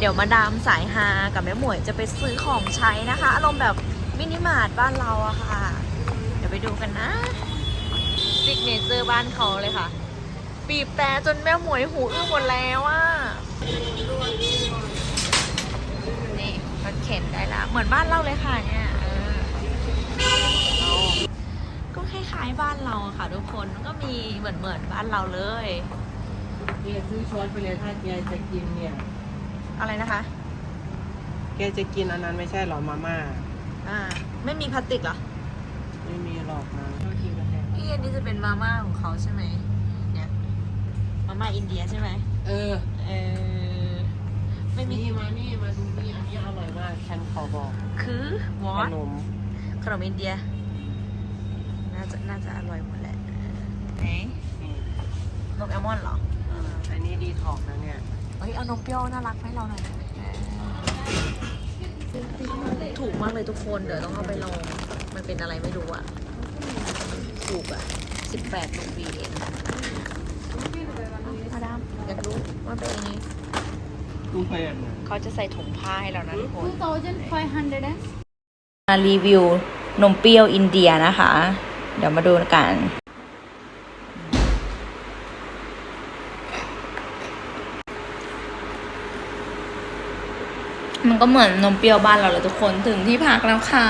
เดี๋ยวมาดามสายฮากับแม่หมวยจะไปซื้อของใช้นะคะ อารมณ์แบบมินิมาร์ทบ้านเราอะค่ะ เดี๋ยวไปดูกันนะซิกเนเจอร์บ้านเขาเลยค่ะบีบแต่จนแม่หมวยหูอื้อหมดแล้วอะนี่รถเข็นได้ละเหมือนบ้านเราเลยค่ะเนี่ยเออก็คล้ายๆบ้านเราอะค่ะทุกคนก็มีเหมือนเหมือนๆบ้านเราเลยเกียซื้อช้อนไปเลยถ้าแกจะกินเนี่ย อะไรนะคะ แกจะกินอันนั้นไม่ใช่หรอมาม่าอ่า ไม่มีพลาสติกเหรอไม่มีหรอกนะชอบกินกาแฟพี่อันนี้จะเป็นมาม่าของเขาใช่ไหมเนี่ยมาม่าอินเดียใช่ไหมเออ เออไม่มีนี่มานี่มาดูนี่อันนี้อร่อยมากฉันขอบอกคือวอขตนมขนมอินเดีย น่าจะน่าจะอร่อยหมดแหละไหนนี่นกแอลมอนด์เหรอเอออันนี้ดีท็อกนะเนี่ย เฮ้ยเอานมเปรี้ยวน่ารักให้เราหน่อยถูกมากเลยทุกคนเดี๋ยวต้องเอาไปลอง มันเป็นอะไรไม่รู้อะถูกอะสิบแปดลูปีเองมาดามอยากรู้ว่าเป็นยังไงตู้แพงเขาจะใส่ถุงผ้าให้เรานะทุกคน 2500 and มารีวิวนมเปรี้ยวอินเดียนะคะ เดี๋ยวมาดูกัน มันก็เหมือนนมเปรี้ยวบ้านเราเลยทุกคนถึงที่พักแล้วค่ะ